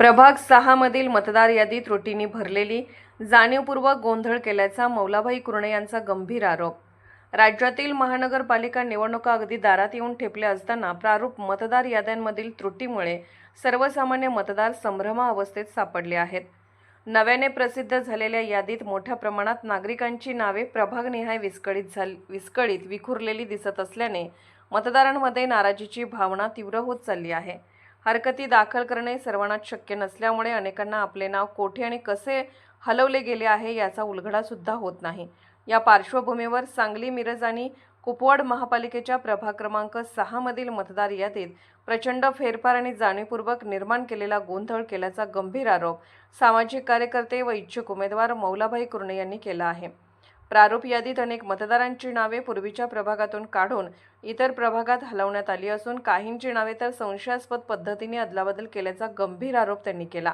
प्रभाग सहामधील मतदार यादी त्रुटींनी भरलेली जाणीवपूर्वक गोंधळ केल्याचा मौलाभाई कुर्णे यांचा गंभीर आरोप. राज्यातील महानगरपालिका निवडणुका अगदी दारात येऊन ठेपल्या असताना प्रारूप मतदार याद्यांमधील त्रुटीमुळे सर्वसामान्य मतदार संभ्रमावस्थेत सापडले आहेत. नव्याने प्रसिद्ध झालेल्या यादीत मोठ्या प्रमाणात नागरिकांची नावे प्रभागनिहाय विस्कळीत झाली विस्कळीत विखुरलेली दिसत असल्याने मतदारांमध्ये नाराजीची भावना तीव्र होत चालली आहे. हरकती दाखल करणे सर्वांनाच शक्य नसल्यामुळे अनेकांना आपले नाव कोठे आणि कसे हलवले गेले आहे याचा उलगडासुद्धा होत नाही. या पार्श्वभूमीवर सांगली मिरज आणि कुपवाड महापालिकेच्या प्रभाग क्रमांक सहामधील मतदार यादीत प्रचंड फेरफार आणि जाणीवपूर्वक निर्माण केलेला गोंधळ केल्याचा गंभीर आरोप सामाजिक कार्यकर्ते व इच्छुक उमेदवार मौलाभाई कुर्णे यांनी केला आहे. प्रारूप यादीत अनेक मतदारांची नावे पूर्वीच्या प्रभागातून काढून इतर प्रभागात हलवण्यात आली असून काहींची नावे तर संशयास्पद पद्धतीने अदलाबदल केल्याचा गंभीर आरोप त्यांनी केला.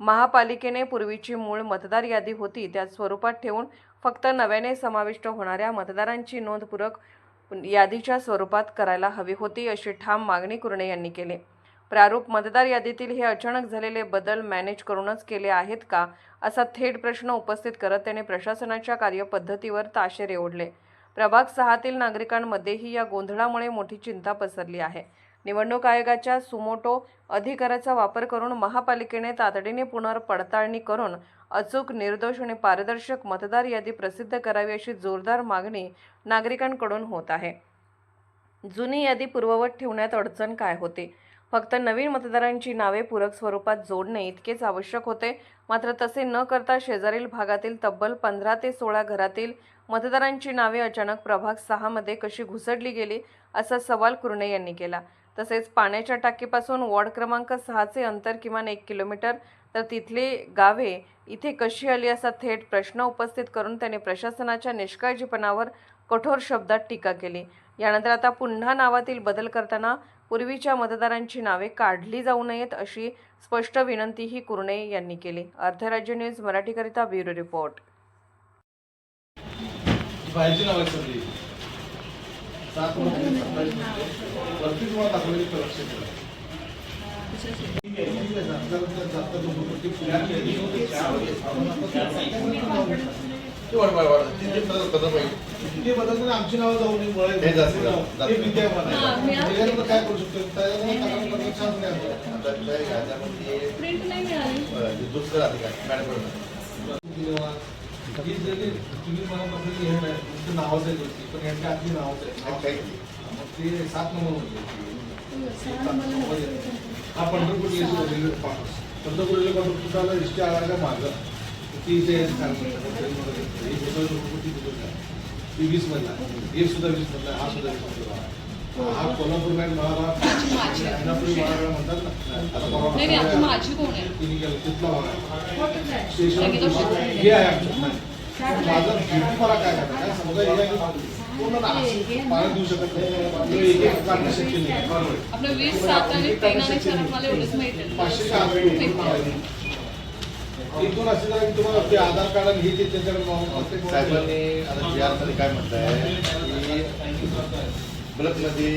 महापालिकेने पूर्वीची मूळ मतदार यादी होती त्या स्वरूपात ठेवून फक्त नव्याने समाविष्ट होणाऱ्या मतदारांची नोंदपूरक यादीच्या स्वरूपात करायला हवी होती अशी ठाम मागणी कुर्णे यांनी केली. प्रारूप मतदार यादीतील हे अचानक झालेले बदल मॅनेज करूनच केले आहेत का? असा थेट प्रश्न उपस्थित करत त्याने प्रशासनाच्या कार्यपद्धतीवर ताशेरे ओढले. प्रभाग सहातील नागरिकांमध्येही या गोंधळामुळे मोठी चिंता पसरली आहे. निवडणूक आयोगाच्या सुमोटो अधिकाराचा वापर करून महापालिकेने तातडीने पुनर्पडताळणी करून अचूक निर्दोष आणि पारदर्शक मतदार यादी प्रसिद्ध करावी अशी जोरदार मागणी नागरिकांकडून होत आहे. जुनी यादी पूर्ववत ठेवण्यात अडचण काय होते? फक्त नवीन मतदारांची नावे पूरक स्वरूपात जोडणे इतकेच आवश्यक होते. मात्र तसे न करता शेजारील भागातील तब्बल पंधरा ते सोळा घरातील मतदारांची नावे अचानक प्रभाग सहामध्ये कशी घुसडली गेली असा सवाल कुर्णे यांनी केला. तसेच पाण्याच्या टाकीपासून वॉर्ड क्रमांक सहाचे अंतर किमान एक किलोमीटर तर तिथले गावे इथे कशी आली असा थेट प्रश्न उपस्थित करून त्याने प्रशासनाच्या निष्काळजीपणावर कठोर शब्दात टीका केली. यानंतर आता पुन्हा नावातील बदल करताना पूर्वीच्या मतदारांची नावे काढली जाऊ नयेत अशी स्पष्ट विनंतीही कुर्णे यांनी केली. अर्धराज्य न्यूज मराठीकरिता ब्युरो रिपोर्ट. ते बदल- आमची नावं जाऊ नये हे. हा, काय करू शकतो? दुसरं अधिकारी मॅडम. ही जरी तुम्ही मला हे नाही, तुमचं नावच आहे वरती, पण यांची आपली नावच आहे. मग ते सात नंबर होते. हा पंढरपूर रेल्वे पास पंढरपूर रेल्वे पासून सुद्धा आला का माझं ती इथे काय म्हणतात, ट्रेनमध्ये घेतली. ही लोकल लोकल ती तिथून आहे. ती वीस मधला. हे सुद्धा वीस मधला हा सुद्धा वीस मधला. हा कोल्हापूर मॅन मला म्हणतात ना तिथला स्टेशन हे आहे आमचं. माझं मला काय समजा पूर्ण देऊ शकत नाही एक एक काढणं शक्य नाही पाचशे असे जरा की तुम्हाला ते आधार कार्ड आणि हे ते त्याच्याकडे साहेबांनी आता जी आरमध्ये काय म्हणताय की ब्लॉकमध्ये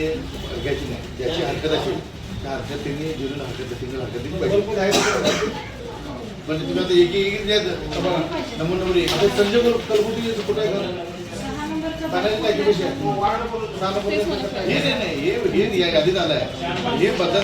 घ्यायची नाही. ज्याची हरकत असेल त्या हरकत त्यांनी हरकत सिंगल हरकत दिली पाहिजे. म्हणजे तुम्ही आता एक एक नंबर नंबर एक. संजय बोल कलबुटी कुठे आहे. हे नाही नाही हे हे या यादीत आलंय. हे बदल